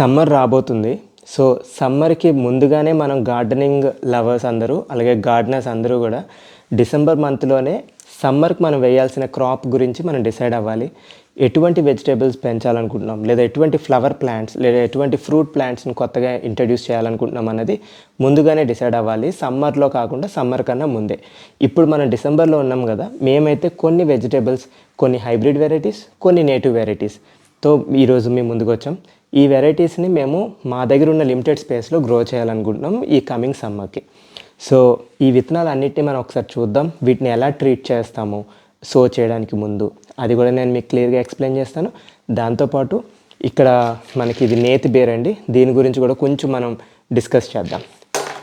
Summer రాబోతుంది. So సమ్మర్కి ముందుగానే మనం గార్డెనింగ్ లవర్స్ అందరూ అలాగే గార్డెనర్స్ అందరూ కూడా డిసెంబర్ మంత్లోనే సమ్మర్కి మనం వేయాల్సిన క్రాప్ గురించి మనం డిసైడ్ అవ్వాలి. ఎటువంటి వెజిటేబుల్స్ పెంచాలనుకుంటున్నాం లేదా ఎటువంటి ఫ్లవర్ ప్లాంట్స్ లేదా ఎటువంటి ఫ్రూట్ ప్లాంట్స్ని కొత్తగా ఇంట్రడ్యూస్ చేయాలనుకుంటున్నాం అన్నది ముందుగానే డిసైడ్ అవ్వాలి. సమ్మర్లో కాకుండా సమ్మర్ కన్నా ముందే. ఇప్పుడు మనం డిసెంబర్లో ఉన్నాం కదా మేమైతే కొన్ని వెజిటేబుల్స్ కొన్ని హైబ్రిడ్ వెరైటీస్ కొన్ని నేటివ్ వెరైటీస్. తో ఈరోజు మేము ముందుకు వచ్చాం ఈ వెరైటీస్ని మేము మా దగ్గర ఉన్న లిమిటెడ్ స్పేస్లో గ్రో చేయాలనుకుంటున్నాం ఈ కమింగ్ సమ్మర్కి సో ఈ విత్తనాలు అన్నిటిని మనం ఒకసారి చూద్దాం. వీటిని ఎలా ట్రీట్ చేస్తాము సో చేయడానికి ముందు. అది కూడా నేను మీకు క్లియర్గా ఎక్స్ప్లెయిన్ చేస్తాను. దాంతోపాటు ఇక్కడ మనకి ఇది నేతి బేర్ అండి. దీని గురించి కూడా కొంచెం మనం డిస్కస్ చేద్దాం.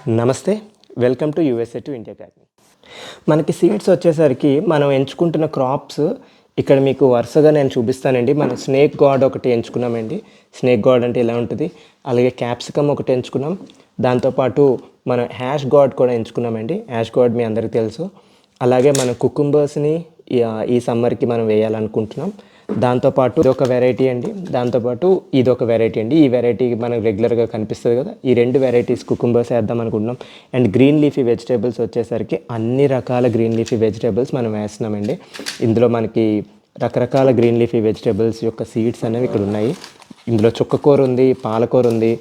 నమస్తే. Welcome to USA to India garden మనకి సీడ్స్ వచ్చేసరికి మనం ఎంచుకుంటున్న క్రాప్స్ ఇక్కడ మీకు వరుసగా నేను చూపిస్తానండి. మనం స్నేక్ గాడ్ ఒకటి ఎంచుకున్నామండి. స్నేక్ గాడ్ అంటే ఇలా ఉంటుంది? అలాగే క్యాప్సికమ్ ఒకటి ఎంచుకున్నాం. దాంతోపాటు మనం హ్యాష్ గాడ్ కూడా ఎంచుకున్నామండి. హ్యాష్ గాడ్ మీ అందరికీ తెలుసు. అలాగే మనం కుకుంబర్స్ని ఈ సమ్మర్కి మనం వేయాలనుకుంటున్నాం. దాంతోపాటు ఇది ఒక వెరైటీ అండి. దాంతోపాటు ఇది ఒక వెరైటీ అండి. ఈ వెరైటీ మనకు రెగ్యులర్గా కనిపిస్తుంది కదా. ఈ రెండు వెరైటీస్ కుకుంబర్స్ వేద్దాం అనుకుంటున్నాం. అండ్ గ్రీన్ లీఫీ వెజిటేబుల్స్ వచ్చేసరికి అన్ని రకాల గ్రీన్ లీఫీ వెజిటేబుల్స్ మనం వేస్తున్నామండి. ఇందులో మనకి రకరకాల గ్రీన్ లీఫీ వెజిటేబుల్స్ యొక్క సీడ్స్ అనేవి ఇక్కడ ఉన్నాయి. ఇందులో చుక్కకూర ఉంది పాలకూర ఉంది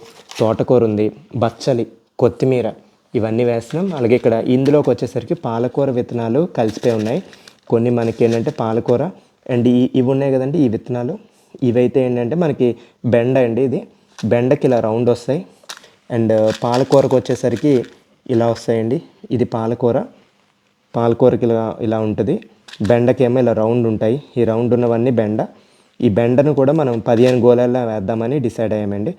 తోటకూర ఉంది బచ్చలి కొత్తిమీర ఇవన్నీ వేస్తున్నాం. అలాగే ఇక్కడ ఇందులోకి వచ్చేసరికి పాలకూర విత్తనాలు కలిసిపోయి ఉన్నాయి. కొన్ని మనకి ఏంటంటే పాలకూర అండ్ ఈ ఇవి ఉన్నాయి కదండి ఈ విత్తనాలు. ఇవైతే ఏంటంటే మనకి బెండ అండి ఇది. బెండకి ఇలా రౌండ్ వస్తాయి. అండ్ uh, పాలకూరకు వచ్చేసరికి ఇలా వస్తాయండి. ఇది పాలకూర. పాలకూరకి ఇలా ఇలా ఉంటుంది. బెండకేమో ఇలా రౌండ్ ఉంటాయి. ఈ రౌండ్ ఉన్నవన్నీ బెండ. ఈ బెండను కూడా మనం పదిహేను గోళాల్లో వేద్దామని డిసైడ్ అయ్యామండి.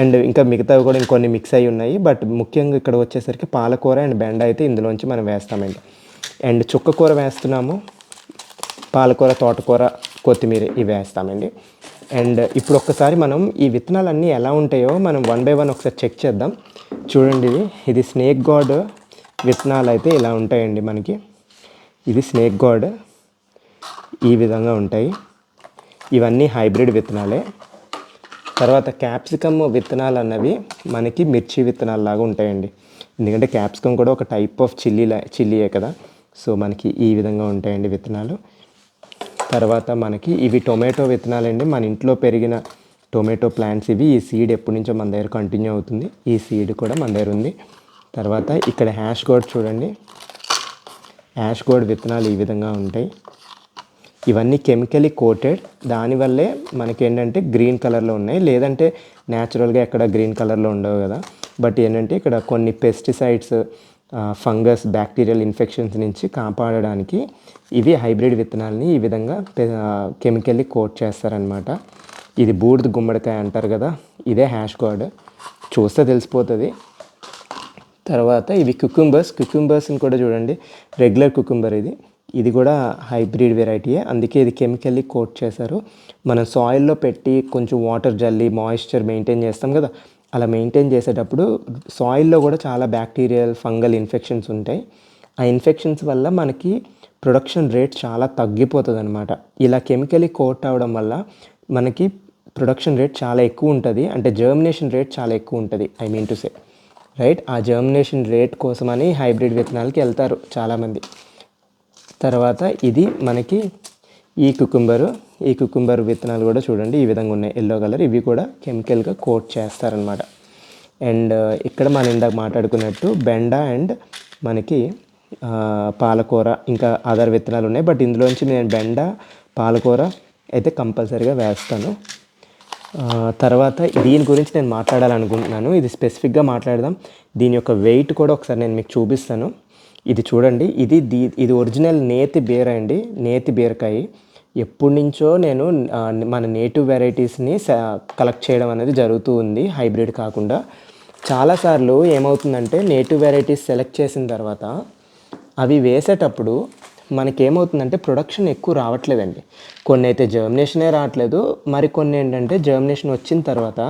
అండ్ ఇంకా మిగతావి కూడా ఇంకొన్ని మిక్స్ అయి ఉన్నాయి. బట్ ముఖ్యంగా ఇక్కడ వచ్చేసరికి పాలకూర అండ్ బెండ అయితే ఇందులోంచి మనం వేస్తామండి. అండ్ చుక్కకూర వేస్తున్నాము. పాలకూర తోటకూర కొత్తిమీర ఇవి వేస్తామండి. అండ్ ఇప్పుడు ఒక్కసారి మనం ఈ విత్తనాలన్నీ ఎలా ఉంటాయో మనం వన్ బై వన్ ఒకసారి చెక్ చేద్దాం. చూడండి ఇది ఇది స్నేక్ గాడ్ విత్తనాలు అయితే ఇలా ఉంటాయండి మనకి. ఇది స్నేక్ గాడ్ ఈ విధంగా ఉంటాయి. ఇవన్నీ హైబ్రిడ్ విత్తనాలే. తర్వాత క్యాప్సికమ్ విత్తనాలు అన్నవి మనకి మిర్చి విత్తనాలు లాగా ఉంటాయండి. ఎందుకంటే క్యాప్సికమ్ కూడా ఒక టైప్ ఆఫ్ చిల్లీ చిల్లీయే కదా. సో మనకి ఈ విధంగా ఉంటాయండి విత్తనాలు. తర్వాత మనకి ఇవి టొమాటో విత్తనాలండి. మన ఇంట్లో పెరిగిన టొమాటో ప్లాంట్స్ ఇవి. ఈ సీడ్ ఎప్పటి నుంచో మన దగ్గర కంటిన్యూ అవుతుంది. ఈ సీడ్ కూడా మన దగ్గర ఉంది. తర్వాత ఇక్కడ హ్యాష్ గోడ్ చూడండి. యాష్ గోడ్ విత్తనాలు ఈ విధంగా ఉంటాయి. ఇవన్నీ కెమికలీ కోటెడ్. దానివల్లే మనకి ఏంటంటే గ్రీన్ కలర్లో ఉన్నాయి. లేదంటే న్యాచురల్గా ఎక్కడ గ్రీన్ కలర్లో ఉండవు కదా. బట్ ఏంటంటే ఇక్కడ కొన్ని పెస్టిసైడ్స్ ఫంగస్ బ్యాక్టీరియల్ ఇన్ఫెక్షన్స్ నుంచి కాపాడడానికి ఇవి హైబ్రిడ్ విత్తనాలని ఈ విధంగా కెమికల్లీ కోట్ చేస్తారనమాట ఇది బూడిద గుమ్మడికాయ అంటారు కదా ఇదే హ్యాష్ గాడ్ చూస్తే తెలిసిపోతుంది. తర్వాత ఇవి కుకుంబర్స్ కుకుంబర్స్ని కూడా చూడండి రెగ్యులర్ కుకుంబర్ ఇది. ఇది కూడా హైబ్రిడ్ వెరైటీయే అందుకే ఇది కెమికల్లీ కోట్ చేశారు. మనం సాయిల్లో పెట్టి కొంచెం వాటర్ జల్లి మాయిశ్చర్ మెయింటైన్ చేస్తాం కదా అలా మెయింటైన్ చేసేటప్పుడు సాయిల్లో కూడా చాలా బ్యాక్టీరియల్ ఫంగల్ ఇన్ఫెక్షన్స్ ఉంటాయి. ఆ ఇన్ఫెక్షన్స్ వల్ల మనకి ప్రొడక్షన్ రేట్ చాలా తగ్గిపోతుంది అనమాట ఇలా కెమికలీ కోట్ అవ్వడం వల్ల మనకి ప్రొడక్షన్ రేట్ చాలా ఎక్కువ ఉంటుంది. అంటే జర్మినేషన్ రేట్ చాలా ఎక్కువ ఉంటుంది I mean to say right ఆ జర్మినేషన్ రేట్ కోసమని హైబ్రిడ్ విత్తనాలకి వెళ్తారు చాలామంది. తర్వాత ఇది మనకి ఈ కుకుంబరు ఈ కుకుంబర్ విత్తనాలు కూడా చూడండి. ఈ విధంగా ఉన్నాయి. ఎల్లో కలర్ ఇవి కూడా కెమికల్గా కోట్ చేస్తారనమాట అండ్ uh, ఇక్కడ మనం ఇందాక మాట్లాడుకున్నట్టు బెండ అండ్ మనకి పాలకూర ఇంకా అదర్ విత్తనాలు ఉన్నాయి. బట్ ఇందులోంచి నేను బెండ పాలకూర అయితే కంపల్సరీగా వేస్తాను. తర్వాత దీని గురించి నేను మాట్లాడాలనుకుంటున్నాను. ఇది స్పెసిఫిక్గా మాట్లాడదాం. దీని యొక్క వెయిట్ కూడా ఒకసారి నేను మీకు చూపిస్తాను. ఇది చూడండి. ఇది దీ ఇది ఒరిజినల్ నేతి బీర అండి. నేతి బీరకాయ. ఎప్పటి నుంచో నేను మన నేటివ్ వెరైటీస్ని కలెక్ట్ చేయడం అనేది జరుగుతూ ఉంది హైబ్రిడ్ కాకుండా. చాలాసార్లు ఏమవుతుందంటే నేటివ్ వెరైటీస్ సెలెక్ట్ చేసిన తర్వాత అవి వేసేటప్పుడు మనకేమవుతుందంటే ప్రొడక్షన్ ఎక్కువ రావట్లేదండి. కొన్ని అయితే జర్మినేషనే రావట్లేదు మరి కొన్ని ఏంటంటే జర్మినేషన్ వచ్చిన తర్వాత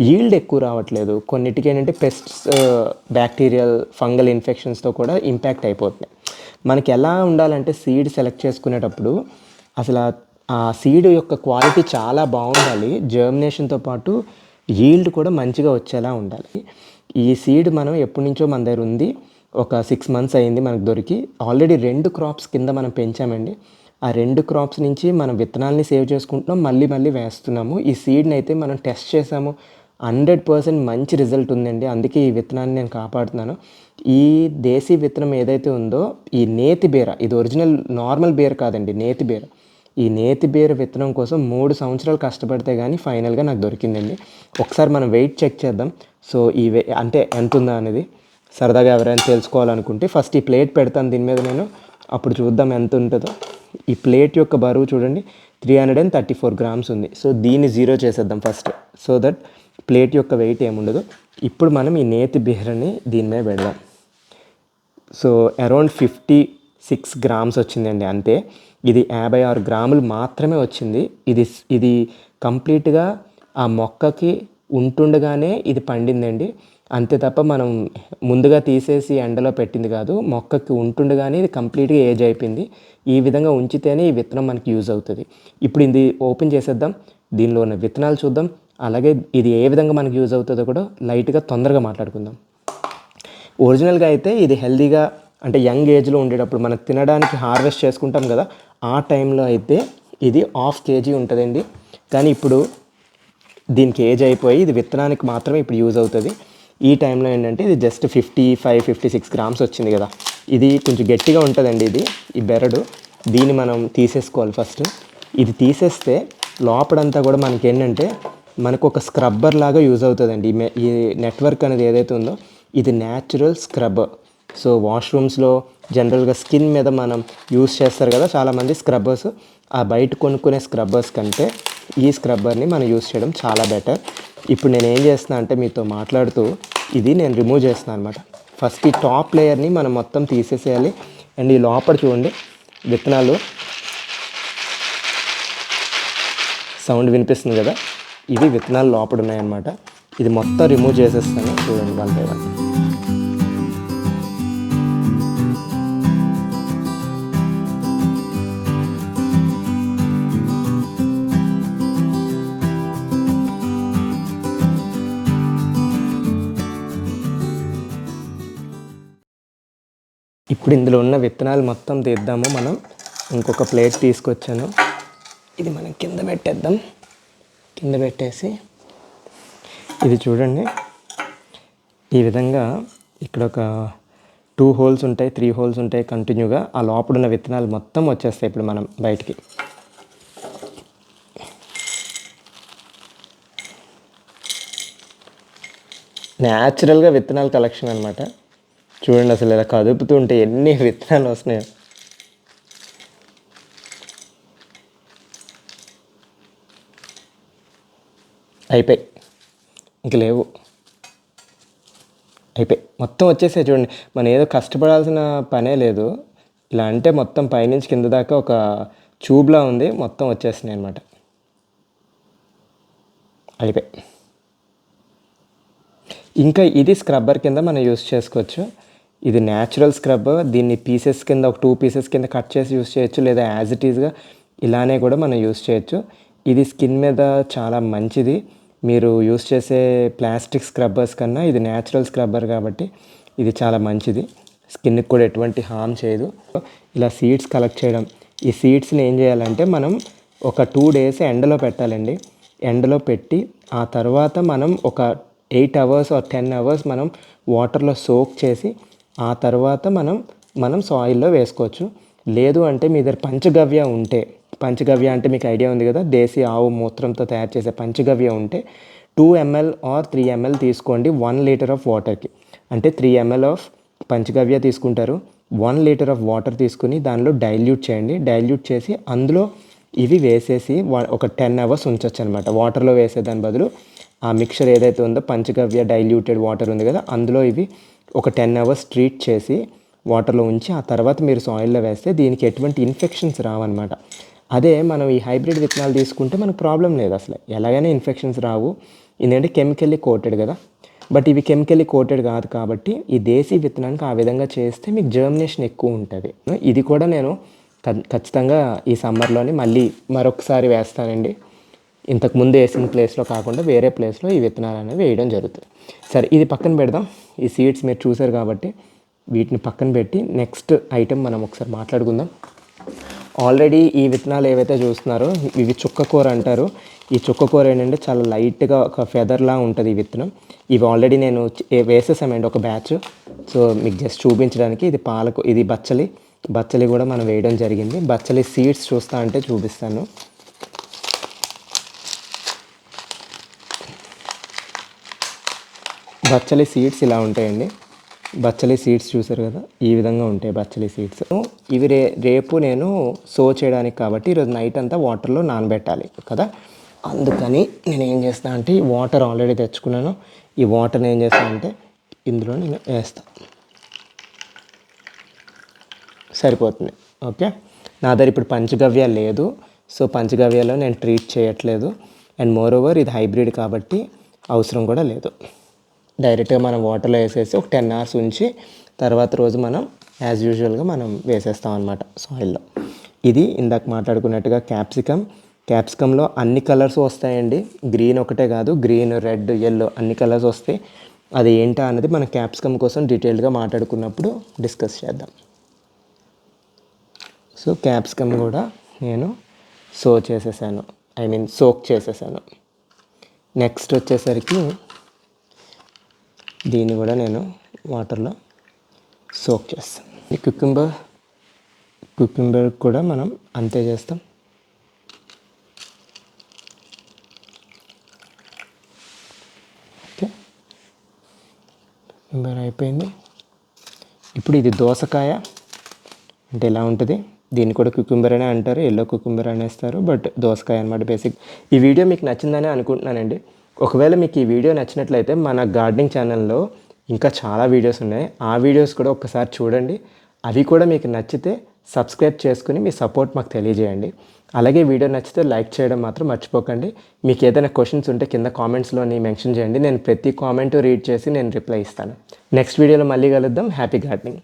ఈల్డ్ ఎక్కువ రావట్లేదు. కొన్నిటికి ఏంటంటే పెస్ట్స్ బ్యాక్టీరియల్ ఫంగల్ ఇన్ఫెక్షన్స్తో కూడా ఇంపాక్ట్ అయిపోతున్నాయి. మనకి ఎలా ఉండాలంటే సీడ్ సెలెక్ట్ చేసుకునేటప్పుడు అసలు ఆ సీడ్ యొక్క క్వాలిటీ చాలా బాగుండాలి. జర్మినేషన్తో పాటు ఈల్డ్ కూడా మంచిగా వచ్చేలా ఉండాలి. ఈ సీడ్ మనం ఎప్పటి నుంచో మన దగ్గర ఉంది. ఒక సిక్స్ మంత్స్ అయింది మనకు దొరికి. ఆల్రెడీ రెండు క్రాప్స్ కింద మనం పెంచామండి. ఆ రెండు క్రాప్స్ నుంచి మనం విత్తనాలని సేవ్ చేసుకుంటున్నాం. మళ్ళీ మళ్ళీ వేస్తున్నాము. ఈ సీడ్ని అయితే మనం టెస్ట్ చేసాము. హండ్రెడ్ పర్సెంట్ మంచి రిజల్ట్ ఉందండి. అందుకే ఈ విత్తనాన్ని నేను కాపాడుతున్నాను. ఈ దేశీ విత్తనం ఏదైతే ఉందో ఈ నేతి బీర ఇది ఒరిజినల్ నార్మల్ బీర కాదండి నేతి బీర. ఈ నేతి బీర విత్తనం కోసం మూడు సంవత్సరాలు కష్టపడితే కానీ ఫైనల్గా నాకు దొరికిందండి. ఒకసారి మనం వెయిట్ చెక్ చేద్దాం. సో ఈ వే అంటే ఎంత ఉందా అనేది సరదాగా ఎవరైనా తెలుసుకోవాలనుకుంటే ఫస్ట్ ఈ ప్లేట్ పెడతాను దీని మీద నేను. అప్పుడు చూద్దాం ఎంత ఉంటుందో ఈ ప్లేట్ యొక్క బరువు చూడండి three hundred and thirty four grams ఉంది. సో దీన్ని జీరో చేసేద్దాం ఫస్ట్. సో దట్ ప్లేట్ యొక్క వెయిట్ ఏముండదు. ఇప్పుడు మనం ఈ నేతి బిహరని దీని మీద పెడదాం. So around fifty six grams వచ్చిందండి అంతే. ఇది యాభై ఆరు గ్రాములు మాత్రమే వచ్చింది. ఇది ఇది కంప్లీట్గా ఆ మొక్కకి ఉంటుండగానే ఇది పండిందండి. అంతే తప్ప మనం ముందుగా తీసేసి ఎండలో పెట్టింది కాదు మొక్కకి ఉంటుండగానే ఇది కంప్లీట్గా ఏజ్ అయిపోయింది. ఈ విధంగా ఉంచితేనే ఈ విత్తనం మనకి యూజ్ అవుతుంది. ఇప్పుడు ఇది ఓపెన్ చేసేద్దాం. దీనిలో ఉన్న విత్తనాలు చూద్దాం. అలాగే ఇది ఏ విధంగా మనకి యూజ్ అవుతుందో కూడా లైట్గా తొందరగా మాట్లాడుకుందాం. ఒరిజినల్గా అయితే ఇది హెల్దీగా అంటే యంగ్ ఏజ్లో ఉండేటప్పుడు మనం తినడానికి హార్వెస్ట్ చేసుకుంటాం కదా ఆ టైంలో అయితే ఇది హాఫ్ కేజీ ఉంటుందండి. కానీ ఇప్పుడు దీనికి ఏజ్ అయిపోయి ఇది విత్తనానికి మాత్రమే ఇప్పుడు యూజ్ అవుతుంది. ఈ టైంలో ఏంటంటే ఇది just fifty five fifty six grams వచ్చింది కదా. ఇది కొంచెం గట్టిగా ఉంటుందండి ఇది ఈ బెరడు. దీన్ని మనం తీసేసుకోవాలి ఫస్ట్. ఇది తీసేస్తే లోపడంతా కూడా మనకి ఏంటంటే మనకు ఒక స్క్రబ్బర్ లాగా యూజ్ అవుతుందండి. ఈ ఈ నెట్వర్క్ అనేది ఏదైతే ఉందో ఇది న్యాచురల్ స్క్రబ్బర్ సో వాష్రూమ్స్లో జనరల్గా స్కిన్ మీద మనం యూస్ చేస్తారు కదా చాలామంది స్క్రబ్బర్స్ ఆ బయట కొనుక్కునే స్క్రబ్బర్స్ కంటే ఈ స్క్రబ్బర్ని మనం యూస్ చేయడం చాలా బెటర్ ఇప్పుడు నేను ఏం చేస్తున్నా అంటే మీతో మాట్లాడుతూ ఇది నేను రిమూవ్ చేస్తున్నాను అనమాట ఫస్ట్ ఈ టాప్ లేయర్ని మనం మొత్తం తీసేసేయాలి. అండ్ ఈ లోపల చూడండి విత్తనాలు. సౌండ్ వినిపిస్తుంది కదా? ఇవి విత్తనాలు లోపల ఉన్నాయన్నమాట. ఇది మొత్తం రిమూవ్ చేసేస్తాను. చూడండి వాళ్ళ ఇప్పుడు ఇందులో ఉన్న విత్తనాలు మొత్తం తీద్దాము. మనం ఇంకొక ప్లేట్ తీసుకొచ్చాను. ఇది మనం కింద పెట్టేద్దాం. కింద పెట్టేసి ఇది చూడండి. ఈ విధంగా ఇక్కడ ఒక టూ హోల్స్ ఉంటాయి త్రీ హోల్స్ ఉంటాయి కంటిన్యూగా. ఆ లోపల ఉన్న విత్తనాలు మొత్తం వచ్చేస్తాయి ఇప్పుడు మనం బయటికి. న్యాచురల్గా విత్తనాల కలెక్షన్ అనమాట చూడండి అసలు ఇలా కదుపుతూ ఉంటే ఎన్ని విత్తనాలు వస్తున్నాయో. అయిపోయి. ఇంక లేవు. అయిపోయి. మొత్తం వచ్చేసాయి చూడండి. మనం ఏదో కష్టపడాల్సిన పనే లేదు. ఇలా అంటే మొత్తం పైనుంచి కింద దాకా ఒక ట్యూబ్లా ఉంది. మొత్తం వచ్చేస్తున్నాయి అనమాట అయిపోయి. ఇంకా ఇది స్క్రబ్బర్ కింద మనం యూస్ చేసుకోవచ్చు. ఇది న్యాచురల్ స్క్రబ్బర్ దీన్ని పీసెస్ కింద ఒక టూ పీసెస్ కింద కట్ చేసి యూస్ చేయొచ్చు లేదా యాజ్ ఇట్ ఈస్గా ఇలానే కూడా మనం యూస్ చేయొచ్చు. ఇది స్కిన్ మీద చాలా మంచిది. మీరు యూస్ చేసే ప్లాస్టిక్ స్క్రబ్బర్స్ కన్నా ఇది న్యాచురల్ స్క్రబ్బర్ కాబట్టి ఇది చాలా మంచిది. స్కిన్కి కూడా ఎటువంటి హామ్ చేయదు. ఇలా సీడ్స్ కలెక్ట్ చేయడం. ఈ సీడ్స్ని ఏం చేయాలంటే మనం ఒక టూ డేస్ ఎండలో పెట్టాలండి. ఎండలో పెట్టి ఆ తర్వాత మనం ఒక eight hours or ten hours మనం వాటర్లో సోక్ చేసి ఆ తర్వాత మనం మనం సాయిల్లో వేసుకోవచ్చు. లేదు అంటే మీ దగ్గర పంచగవ్య ఉంటే పంచగవ్య అంటే మీకు ఐడియా ఉంది కదా దేశీ ఆవు మూత్రంతో తయారు చేసే పంచగవ్య ఉంటే two ML or three ML తీసుకోండి వన్ లీటర్ ఆఫ్ వాటర్కి. అంటే త్రీ ఎంఎల్ ఆఫ్ పంచగవ్య తీసుకుంటారు. వన్ లీటర్ ఆఫ్ వాటర్ తీసుకుని దానిలో డైల్యూట్ చేయండి. డైల్యూట్ చేసి అందులో ఇవి వేసేసి ఒక టెన్ అవర్స్ ఉంచవచ్చు అనమాట వాటర్లో వేసే దాని బదులు ఆ మిక్చర్ ఏదైతే ఉందో పంచగవ్య డైల్యూటెడ్ వాటర్ ఉంది కదా అందులో ఇవి ఒక టెన్ అవర్స్ ట్రీట్ చేసి వాటర్లో ఉంచి ఆ తర్వాత మీరు సాయిల్లో వేస్తే దీనికి ఎటువంటి ఇన్ఫెక్షన్స్ రావన్నమాట. అదే మనం ఈ హైబ్రిడ్ విత్తనాలు తీసుకుంటే మనకు ప్రాబ్లం లేదు అసలు. ఎలాగైనా ఇన్ఫెక్షన్స్ రావు. ఎందుకంటే కెమికల్లీ కోటెడ్ కదా. బట్ ఇవి కెమికల్లీ కోటెడ్ కాదు కాబట్టి ఈ దేశీ విత్తనానికి ఆ విధంగా చేస్తే మీకు జర్మినేషన్ ఎక్కువ ఉంటుంది. ఇది కూడా నేను ఖచ్చితంగా ఈ సమ్మర్లోనే మళ్ళీ మరొకసారి వేస్తానండి. ఇంతకుముందు వేసిన ప్లేస్లో కాకుండా వేరే ప్లేస్లో ఈ విత్తనాలు అనేవి వేయడం జరుగుతుంది. సరే ఇది పక్కన పెడదాం. ఈ సీడ్స్ మీరు చూసారు కాబట్టి వీటిని పక్కన పెట్టి నెక్స్ట్ ఐటెం మనం ఒకసారి మాట్లాడుకుందాం. ఆల్రెడీ ఈ విత్తనాలు ఏవైతే చూస్తున్నారో ఇవి చుక్కకూర అంటారు. ఈ చుక్కకూర ఏంటంటే చాలా లైట్గా ఒక ఫెదర్లా ఉంటుంది ఈ విత్తనం. ఇవి ఆల్రెడీ నేను వేసేసామండి ఒక బ్యాచ్ సో మీకు జస్ట్ చూపించడానికి ఇది పాలకు ఇది బచ్చలి. బచ్చలి కూడా మనం వేయడం జరిగింది. బచ్చలి సీడ్స్ చూస్తా అంటే చూపిస్తాను. బచ్చలి సీడ్స్ ఇలా ఉంటాయండి. బచ్చలి సీడ్స్ చూసారు కదా? ఈ విధంగా ఉంటాయి బచ్చలి సీడ్స్ ఇవి రే రేపు నేను సో చేయడానికి కాబట్టి ఈరోజు నైట్ అంతా వాటర్లో నానబెట్టాలి కదా? అందుకని నేను ఏం చేస్తాను అంటే ఈ వాటర్ ఆల్రెడీ తెచ్చుకున్నాను. ఈ వాటర్ని ఏం చేస్తాను అంటే ఇందులో నేను వేస్తాను సరిపోతుంది ఓకే? నా దగ్గర ఇప్పుడు పంచగవ్య లేదు. సో పంచగవ్యలో నేను ట్రీట్ చేయట్లేదు. అండ్ మోర్ ఓవర్ ఇది హైబ్రిడ్ కాబట్టి అవసరం కూడా లేదు. డైరెక్ట్గా మనం వాటర్లో వేసేసి ఒక టెన్ అవర్స్ ఉంచి తర్వాత రోజు మనం యాజ్ యూజువల్గా మనం వేసేస్తాం అనమాట సాయిల్లో. ఇది ఇందాక మాట్లాడుకున్నట్టుగా క్యాప్సికమ్ క్యాప్సికంలో అన్ని కలర్స్ వస్తాయండి. గ్రీన్ ఒకటే కాదు గ్రీన్ రెడ్ ఎల్లో అన్ని కలర్స్ వస్తాయి. అది ఏంటా అన్నది మనం క్యాప్సికమ్ కోసం డీటెయిల్గా మాట్లాడుకున్నప్పుడు డిస్కస్ చేద్దాం. సో క్యాప్సికమ్ కూడా నేను సో చేసేసాను. ఐ మీన్ సోక్ చేసేసాను. నెక్స్ట్ వచ్చేసరికి దీన్ని కూడా నేను వాటర్లో సోక్ చేస్తాను. ఈ కుక్కుంబర్ కుక్కుంబర్ కూడా మనం అంతే చేస్తాం. ఓకే. కుక్కుంబర్ అయిపోయింది. ఇప్పుడు ఇది దోసకాయ. అంటే ఎలా ఉంటుంది? దీన్ని కూడా కుకుంబర్ అనే అంటారు ఎల్లో కుకుంబర్ అనేస్తారు బట్ దోసకాయ అనమాట బేసిక్ ఈ వీడియో మీకు నచ్చిందని అనుకుంటున్నానండి. ఒకవేళ మీకు ఈ వీడియో నచ్చినట్లయితే మన గార్డెనింగ్ ఛానల్లో ఇంకా చాలా వీడియోస్ ఉన్నాయి. ఆ వీడియోస్ కూడా ఒకసారి చూడండి. అవి కూడా మీకు నచ్చితే సబ్స్క్రైబ్ చేసుకుని మీ సపోర్ట్ మాకు తెలియజేయండి. అలాగే వీడియో నచ్చితే లైక్ చేయడం మాత్రం మర్చిపోకండి. మీకు ఏదైనా క్వశ్చన్స్ ఉంటే కింద కామెంట్స్లోని మెన్షన్ చేయండి. నేను ప్రతి కామెంట్ రీడ్ చేసి నేను రిప్లై ఇస్తాను. నెక్స్ట్ వీడియోలో మళ్ళీ కలుద్దాం. Happy gardening.